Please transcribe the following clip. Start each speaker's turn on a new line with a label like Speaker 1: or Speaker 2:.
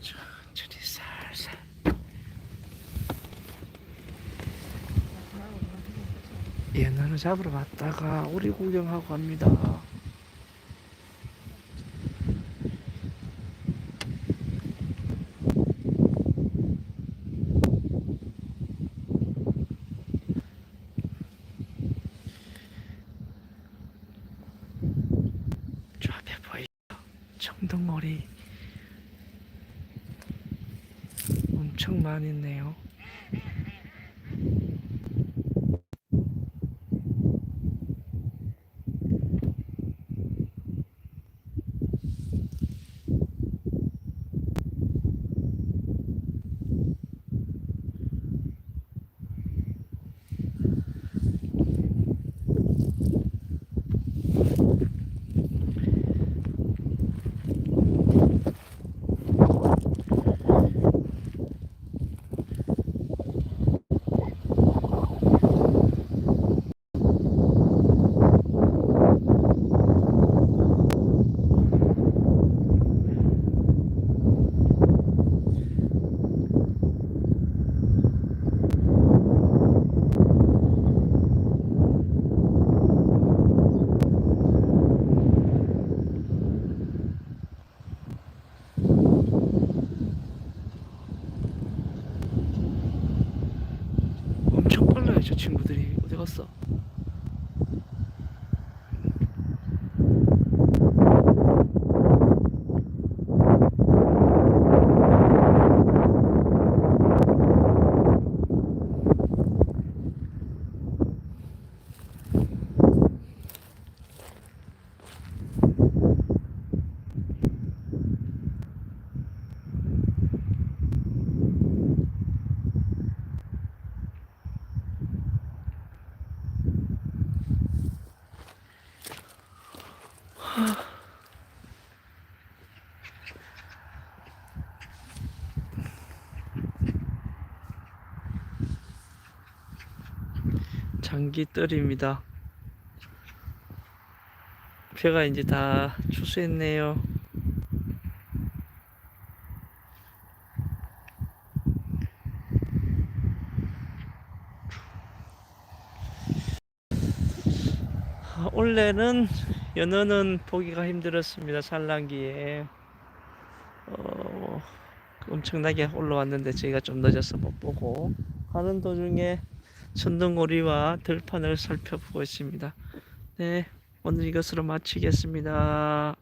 Speaker 1: 천천히 살살. 연어는 잡으러 갔다가 오리 구경하고 갑니다. 저 앞에 보이죠? 청둥오리 엄청 많이 있네요. 저 친구들이 어디 갔어? 장기떨입니다. 배가 이제 다 추수했네요. 아, 원래는 연어는 보기가 힘들었습니다. 산란기에 어, 엄청나게 올라왔는데 저희가 좀 늦어서 못 보고 가는 도중에 천둥오리와 들판을 살펴보고 있습니다. 네, 오늘 이것으로 마치겠습니다.